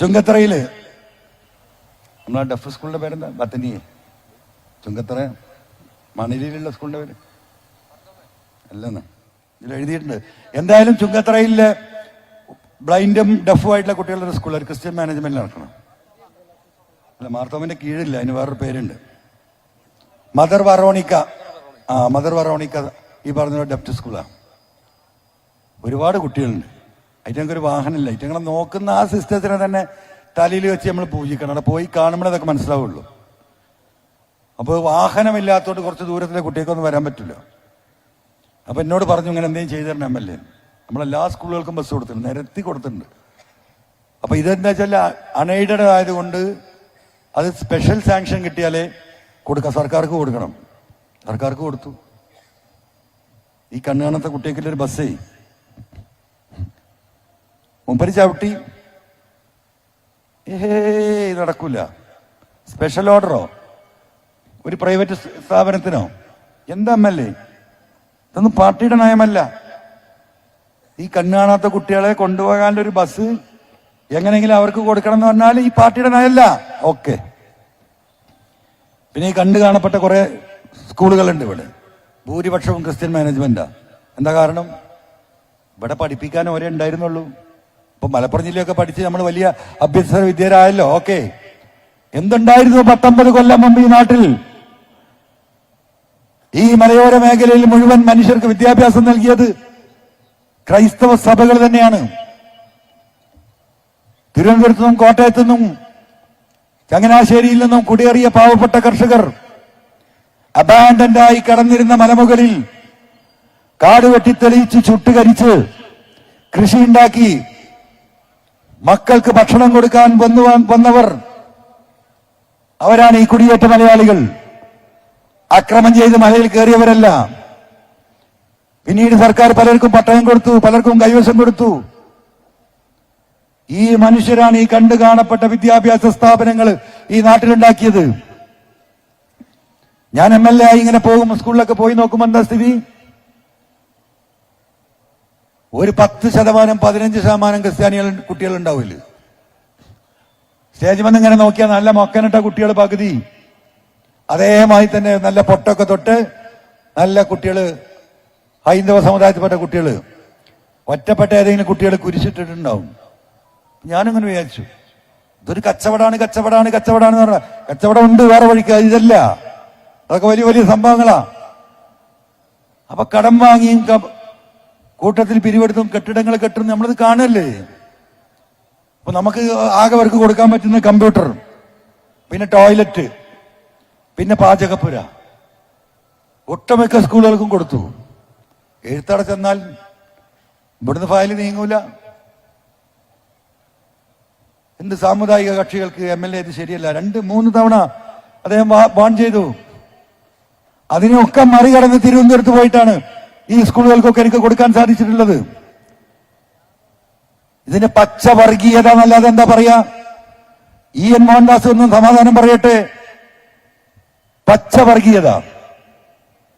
ചുങ്കത്തറയിൽ. നമ്മളെ ഡഫ് സ്കൂളിന്റെ പേരെന്താ? ബത്തനിയെ. ചുങ്കത്തറ. മണലിയിലുള്ള സ്കൂളിന്റെ പേര്. അല്ലെന്ന്. ഇതിൽ എഴുതിയിട്ടുണ്ട്. എന്തായാലും ചുങ്കത്തറയിലെ ബ്ലൈൻഡും ഡഫുമായിട്ടുള്ള കുട്ടികളുടെ ഒരു ക്രിസ്ത്യൻ മാനേജ്മെന്റ് നടക്കണം. അല്ല മാർത്തോമിന്റെ കീഴില്ല. അതിന് വേറൊരു പേരുണ്ട്. Mother Veronica. ആ മദർ വറോണിക്ക ഈ പറഞ്ഞ ഡെപ്റ്റ് സ്കൂളാണ്. ഒരുപാട് കുട്ടികളുണ്ട്. അതിറ്റങ്ങൾക്ക് ഒരു വാഹനമില്ല. ഇറ്റങ്ങളെ നോക്കുന്ന ആ സിസ്റ്റത്തിനെ തന്നെ തലയിൽ വെച്ച് നമ്മൾ പൂജിക്കണം. അവിടെ പോയി കാണുമ്പോഴേ അതൊക്കെ മനസ്സിലാവുള്ളൂ. അപ്പോൾ വാഹനമില്ലാത്തതുകൊണ്ട് കുറച്ച് ദൂരത്തിലെ കുട്ടികൾക്കൊന്നും വരാൻ പറ്റില്ല. അപ്പൊ എന്നോട് പറഞ്ഞു ഇങ്ങനെ എന്തെങ്കിലും ചെയ്തു തരണം എം എൽ എ. നമ്മളെല്ലാ സ്കൂളുകൾക്കും ബസ് കൊടുത്തിട്ടുണ്ട്. നിരത്തി കൊടുത്തിട്ടുണ്ട്. അപ്പൊ ഇതെന്താ വെച്ചാൽ അൺഎയ്ഡഡ് ആയതുകൊണ്ട് അത് സ്പെഷ്യൽ സാങ്ഷൻ കിട്ടിയാലേ കൊടുക്കാം. സർക്കാർക്ക് കൊടുക്കണം. സർക്കാർക്ക് കൊടുത്തു. ഈ കണ്ണുകാണത്തെ കുട്ടികൾക്കുള്ളൊരു ബസ്സേ. മുമ്പരി ചവിട്ടി. ഏ നടക്കൂല. സ്പെഷ്യൽ ഓർഡറോ ഒരു പ്രൈവറ്റ് സ്ഥാപനത്തിനോ? എന്താ എം എൽ എ? ഇതൊന്നും പാർട്ടിയുടെ നയമല്ല. ഈ കണ്ണാണാത്ത കുട്ടികളെ കൊണ്ടുപോകാനുള്ള ഒരു ബസ് എങ്ങനെയെങ്കിലും അവർക്ക് കൊടുക്കണം എന്ന് പറഞ്ഞാൽ ഈ പാർട്ടിയുടെ നയമല്ല. ഓക്കെ. പിന്നെ ഈ കണ്ടു കാണപ്പെട്ട കുറെ സ്കൂളുകളുണ്ട് ഇവിടെ. ഭൂരിപക്ഷവും ക്രിസ്ത്യൻ മാനേജ്മെന്റാ. എന്താ കാരണം? ഇവിടെ പഠിപ്പിക്കാൻ ഒരേ ഉണ്ടായിരുന്നുള്ളൂ. ഇപ്പൊ മലപ്പുറം ജില്ലയൊക്കെ പഠിച്ച് നമ്മൾ വലിയ അഭ്യസന വിദ്യരായല്ലോ ഓക്കെ. എന്തുണ്ടായിരുന്നു പത്തൊമ്പത് കൊല്ലം മുമ്പ് ഈ നാട്ടിൽ? ഈ മലയോര മേഖലയിൽ മുഴുവൻ മനുഷ്യർക്ക് വിദ്യാഭ്യാസം നൽകിയത് ക്രൈസ്തവ സഭകൾ തന്നെയാണ്. തിരുവനന്തപുരത്തു നിന്നും കോട്ടയത്തു നിന്നും ചങ്ങനാശ്ശേരിയിൽ നിന്നും കുടിയേറിയ പാവപ്പെട്ട കർഷകർ അബാൻഡന്റായി കടന്നിരുന്ന മലമുകളിൽ കാട് വെട്ടിത്തെളിയിച്ച് ചുട്ടുകരിച്ച് കൃഷിയുണ്ടാക്കി മക്കൾക്ക് ഭക്ഷണം കൊടുക്കാൻ വന്നു വന്നവർ അവരാണ് ഈ കുടിയേറ്റ മലയാളികൾ. അക്രമം ചെയ്ത് മലയിൽ കയറിയവരല്ല. പിന്നീട് സർക്കാർ പലർക്കും പട്ടയം കൊടുത്തു പലർക്കും കൈവശം കൊടുത്തു. ഈ മനുഷ്യരാണ് ഈ കണ്ടു കാണപ്പെട്ട വിദ്യാഭ്യാസ സ്ഥാപനങ്ങൾ ഈ നാട്ടിലുണ്ടാക്കിയത്. ഞാൻ എം എൽ എ ആയി ഇങ്ങനെ പോകും സ്കൂളിലൊക്കെ പോയി നോക്കുമ്പോൾ എന്താ സ്ഥിതി? ഒരു പത്ത് ശതമാനം പതിനഞ്ച് ശതമാനം ക്രിസ്ത്യാനികൾ കുട്ടികൾ ഉണ്ടാവില്ല. സ്റ്റേജ് വന്ന് ഇങ്ങനെ നോക്കിയാൽ നല്ല മൊക്കനിട്ട കുട്ടികൾ പകുതി. അതേമായി തന്നെ നല്ല പൊട്ടൊക്കെ തൊട്ട് നല്ല കുട്ടികൾ ഹൈന്ദവ സമുദായത്തിൽപ്പെട്ട കുട്ടികൾ ഒറ്റപ്പെട്ട ഏതെങ്കിലും കുട്ടികൾ കുരിശിട്ടിട്ടുണ്ടാവും. ഞാനിങ്ങനെ വിചാരിച്ചു. ഇതൊരു കച്ചവടാണ് കച്ചവടാണ് കച്ചവടമാണ് എന്ന് പറഞ്ഞ കച്ചവടം ഉണ്ട് വേറെ വഴിക്ക് ഇതല്ല. അതൊക്കെ വലിയ വലിയ സംഭവങ്ങളാ. അപ്പൊ കടം വാങ്ങിയും കൂട്ടത്തിൽ പിരിവെടുത്തും കെട്ടിടങ്ങൾ കെട്ടും നമ്മളത് കാണല്ലേ? അപ്പൊ നമുക്ക് ആകെ അവർക്ക് കൊടുക്കാൻ പറ്റുന്ന കമ്പ്യൂട്ടർ പിന്നെ ടോയ്ലറ്റ് പിന്നെ പാചകപ്പുര. ഒട്ടുമിക്ക സ്കൂളുകൾക്കും കൊടുത്തു. എഴുത്തട ചെന്നാൽ ഇവിടുന്ന് ഫയൽ നീങ്ങൂല. എന്ത് സാമുദായിക കക്ഷികൾക്ക് എം എൽ എ ഇത് ശരിയല്ല. രണ്ട് മൂന്ന് തവണ അദ്ദേഹം വാൺ ചെയ്തു. അതിനെയൊക്കെ മറികടന്ന് തിരുവനന്തപുരത്ത് പോയിട്ടാണ് ഈ സ്കൂളുകൾക്കൊക്കെ എനിക്ക് കൊടുക്കാൻ സാധിച്ചിട്ടുള്ളത്. ഇതിന് പച്ച വർഗീയത എന്നല്ലാതെ എന്താ പറയാ? ഇ എൻ മോഹൻദാസ് ഒന്നും സമാധാനം പറയട്ടെ. പച്ച വർഗീയത.